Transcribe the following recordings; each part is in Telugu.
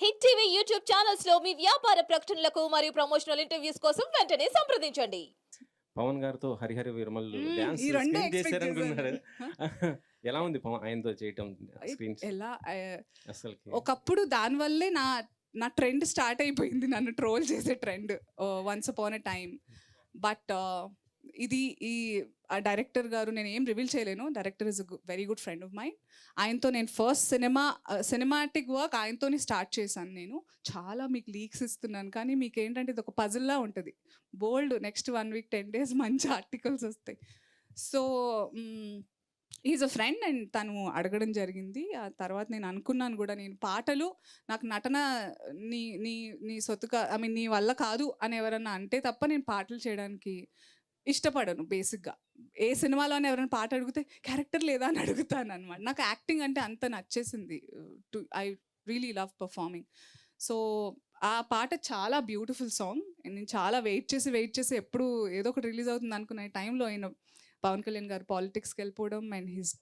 హిట్ టీవీ యూట్యూబ్ ఛానల్స్లో మీ వ్యాపార ప్రకటనలకు మరియు ప్రమోషనల్ ఇంటర్వ్యూస్ కోసం వెంటనే సంప్రదించండి. పవన్ గారితో హరిహర విరమల్ డాన్స్ ఈ రెండే స్క్రీన్ expect చేశారనుకున్నారు. చేశాను. ఎలా ఉంది పవన్ ఆయనతో చేయటం స్క్రీన్ ఎలా ఆ, అసలు ఒకప్పుడు దానివల్లే నా నా ట్రెండ్ స్టార్ట్ అయిపోయింది నన్ను ట్రోల్ చేసే trend once upon a time but ఇది ఈ ఆ డైరెక్టర్ గారు నేను ఏం రివీల్ చేయలేను. Director is very good friend of mind ఆయనతో నేను ఫస్ట్ సినిమా సినిమాటిక్ వర్క్ ఆయనతోనే స్టార్ట్ చేశాను నేను. చాలా మీకు లీక్స్ ఇస్తున్నాను కానీ మీకు ఏంటంటే ఇది ఒక పజిల్లా ఉంటుంది. Bold next one week ten days మంచి ఆర్టికల్స్ వస్తాయి. So is a friend and తను అడగడం జరిగింది. ఆ తర్వాత నేను అనుకున్నాను కూడా నేను పాటలు నాకు నటన నీ నీ నీ సొత్తుక ఐ మీన్ నీ వల్ల కాదు అని ఎవరన్నా అంటే తప్ప నేను పాటలు చేయడానికి ఇష్టపడను బేసిక్గా. ఏ సినిమాలోనే ఎవరైనా పాట అడిగితే క్యారెక్టర్ లేదా అని అడుగుతాను అనమాట నాకు యాక్టింగ్ అంటే అంత నచ్చేసింది. To I really love performing. So ఆ పాట చాలా బ్యూటిఫుల్ సాంగ్. నేను చాలా వెయిట్ చేసి వెయిట్ చేసి ఎప్పుడు ఏదో ఒకటి రిలీజ్ అవుతుంది అనుకునే టైంలో ఆయన పవన్ కళ్యాణ్ గారు పాలిటిక్స్కి వెళ్ళిపోవడం and his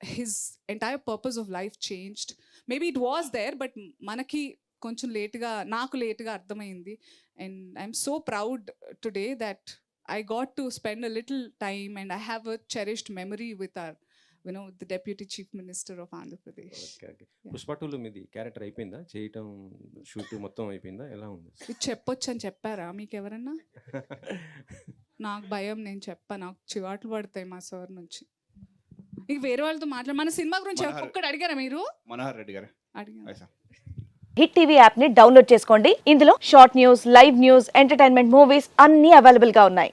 his entire purpose of life changed. Maybe it was there but మనకి కొంచెం లేట్గా నాకు లేట్గా అర్థమైంది. And I'm so proud today that I got to spend a little time and I have a cherished memory with our you know the deputy chief minister of Andhra Pradesh okay okay Pushpa టూలో మీది క్యారెక్టర్ అయిపోయిందా? చేయటం షూట్ మొత్తం అయిపోయిందా? ఎలా ఉంది? ఇది చెప్పొచ్చు అని చెప్పారా మీకు ఎవరన్నా? నాకు భయం నేను చెప్పా నాకు చివాట్లు పడతాయి మా సార్ నుంచి. ఇక వేరే వాళ్ళతో మాట్లాడ మన సినిమా గురించి. ఒక్కడు అడిగారా మీరు? మనోహర్ రెడ్డి గారు. అడిగాను. హాయ్ సార్ హిట్ టీవీ యాప్ని డౌన్లోడ్ చేసుకోండి. ఇందులో short news live news entertainment movies అన్ని అవైలబుల్గా ఉన్నాయి.